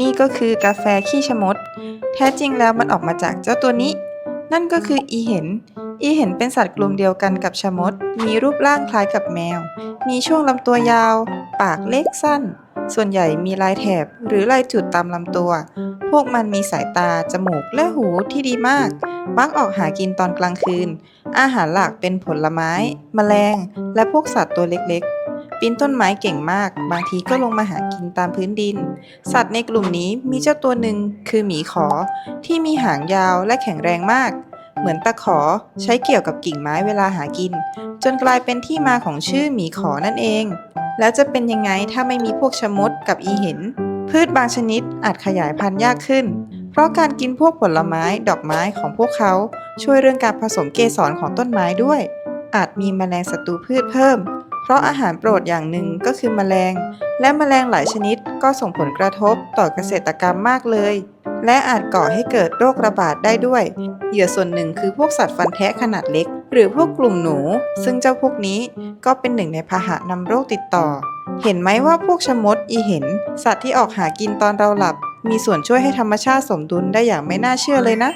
นี่ก็คือกาแฟขี้ชะมด แท้จริงแล้วมันออกมาจากเจ้าตัวนี้ นั่นก็คืออีเห็น อีเห็นเป็นสัตว์กลุ่มเดียวกันกับชะมด มีรูปร่างคล้ายกับแมว มีช่วงลำตัวยาว ปากเล็กสั้น ส่วนใหญ่มีลายแถบหรือลายจุดตามลำตัว พวกมันมีสายตา จมูก และหูที่ดีมาก มักออกหากินตอนกลางคืน อาหารหลักเป็นผลไม้ แมลง และพวกสัตว์ตัวเล็กๆ ปีนต้นไม้เก่งมาก บางทีก็ลงมาหากินตามพื้นดิน สัตว์ในกลุ่มนี้มีเจ้าตัวหนึ่งคือหมีขอ ที่มีหางยาวและแข็งแรงมาก เหมือนตะขอใช้เกี่ยวกับกิ่งไม้เวลาหากิน จนกลายเป็นที่มาของชื่อหมีขอนั่นเอง แล้วจะเป็นยังไงถ้าไม่มีพวกชะมดกับอีเห็น พืชบางชนิดอาจขยายพันธุ์ยากขึ้น เพราะการกินพวกผลไม้ดอกไม้ของพวกเขาช่วยเรื่องการผสมเกสรของต้นไม้ด้วย อาจมีแมลงศัตรูพืชเพิ่ม เพราะอาหารโปรดอย่างหนึ่งก็คือแมลง และแมลงหลายชนิดก็ส่งผลกระทบต่อเกษตรกรรมมากเลย และอาจก่อให้เกิดโรคระบาดได้ด้วย เหยื่อส่วนหนึ่งคือพวกสัตว์ฟันแทะขนาดเล็ก หรือพวกกลุ่มหนู ซึ่งเจ้าพวกนี้ก็เป็นหนึ่งในพาหะนำโรคติดต่อ เห็นไหมว่าพวกชะมดอีเห็น สัตว์ที่ออกหากินตอนเราหลับ มีส่วนช่วยให้ธรรมชาติสมดุลได้อย่างไม่น่าเชื่อเลยนะ